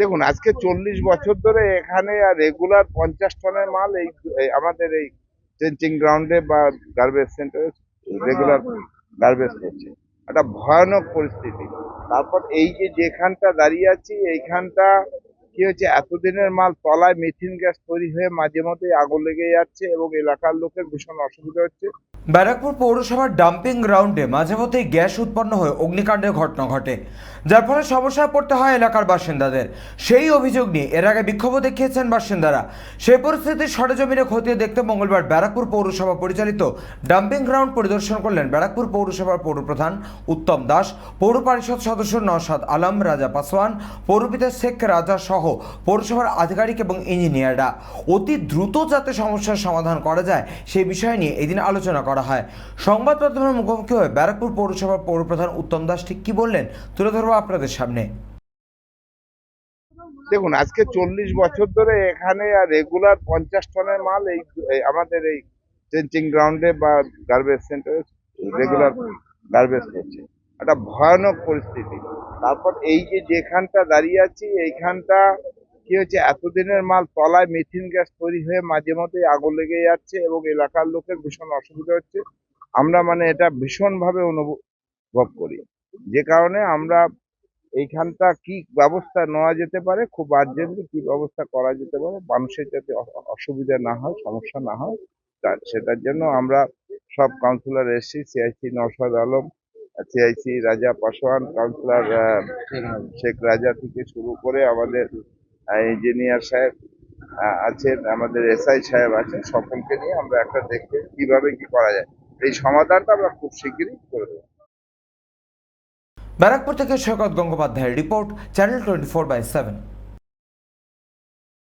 দেখুন, আজকে চল্লিশ বছর ধরে এখানে আর রেগুলার পঞ্চাশ টনের মাল এই আমাদের এই চেঞ্চিং গ্রাউন্ডে বা গার্বেজ সেন্টারে রেগুলার গার্বেজ করছে একটা ভয়ানক পরিস্থিতি। তারপর এই যে, যেখানটা দাঁড়িয়ে আছি, এইখানটা কি হচ্ছে, এতদিনের মাল তলায় মিথিন গ্যাস তৈরি হয়ে মাঝে মধ্যে আগুন লেগে যাচ্ছে এবং এলাকার লোকের ভীষণ অসুবিধা হচ্ছে। ব্যারাকপুর পৌরসভার ডাম্পিং গ্রাউন্ডে মাঝে মধ্যেই গ্যাস উৎপন্ন হয়ে অগ্নিকাণ্ডের ঘটনা ঘটে, যার ফলে সমস্যায় পড়তে হয় এলাকার বাসিন্দাদের। সেই অভিযোগ নিয়ে এর আগে বিক্ষোভ দেখিয়েছেন বাসিন্দারা। সেই পরিস্থিতির সরেজমিনে খতিয়ে দেখতে মঙ্গলবার ব্যারাকপুর পৌরসভা পরিচালিত ডাম্পিং গ্রাউন্ড পরিদর্শন করলেন ব্যারাকপুর পৌরসভার পৌরপ্রধান উত্তম দাস, পৌর পরিষদ সদস্য নওশাদ আলম, রাজা পাসওয়ান, পৌরপিতা শেখ রাজা সহ পৌরসভার আধিকারিক এবং ইঞ্জিনিয়াররা। অতি দ্রুত যাতে সমস্যার সমাধান করা যায় সেই বিষয় নিয়ে এদিন আলোচনা করা হয়। সংবাদ মাধ্যমের মুখোমুখি হয়ে ব্যারাকপুর পৌরসভার পৌরপ্রধান উত্তম দাস ঠিক কি বললেন? তুলে ধরবো আপনাদের সামনে। দেখুন, আজকে চল্লিশ বছর ধরে এখানে আর রেগুলার পঞ্চাশ টনের মাল এই আমাদের এই চেঞ্চিং গ্রাউন্ডে বা গার্বেজ সেন্টারে রেগুলার গার্বেজ করছে একটা ভয়ানক পরিস্থিতি। তারপর এই যে যেখানটা দাঁড়িয়ে আছি, এইখানটা কি হয়েছে? এতদিনের মাল তলায় মিথিন গ্যাস তৈরি হয়ে মাঝে মধ্যে আগুন লেগে যাচ্ছে এবং এলাকার লোকের ভীষণ অসুবিধা হচ্ছে। আমরা মানে এটা ভীষণভাবে অনুভব করি। যে কারণে আমরা এইখানটা কি ব্যবস্থা নেওয়া যেতে পারে, খুব আর্জেন্টলি কি ব্যবস্থা করা যেতে পারে, মানুষের যাতে অসুবিধা না হয়, সমস্যা না হয় তার সেটার জন্য আমরা সব কাউন্সিলর এসছি সিআইসি নওশাদ আলম সিআইসি রাজা পাসওয়ান কাউন্সিলর শেখ রাজা থেকে শুরু করে আমাদের ইঞ্জিনিয়ার সাহেব আছেন, আমাদের এসআই সাহেব আছেন, সকলকে নিয়ে আমরা একটা দেখতে কীভাবে কি করা যায়। এই সমাধানটা আমরা খুব শিগগিরই করে দেবো। ব্যারাকপুর থেকে সৈকত গঙ্গোপাধ্যায়ের report, channel twenty four by seven.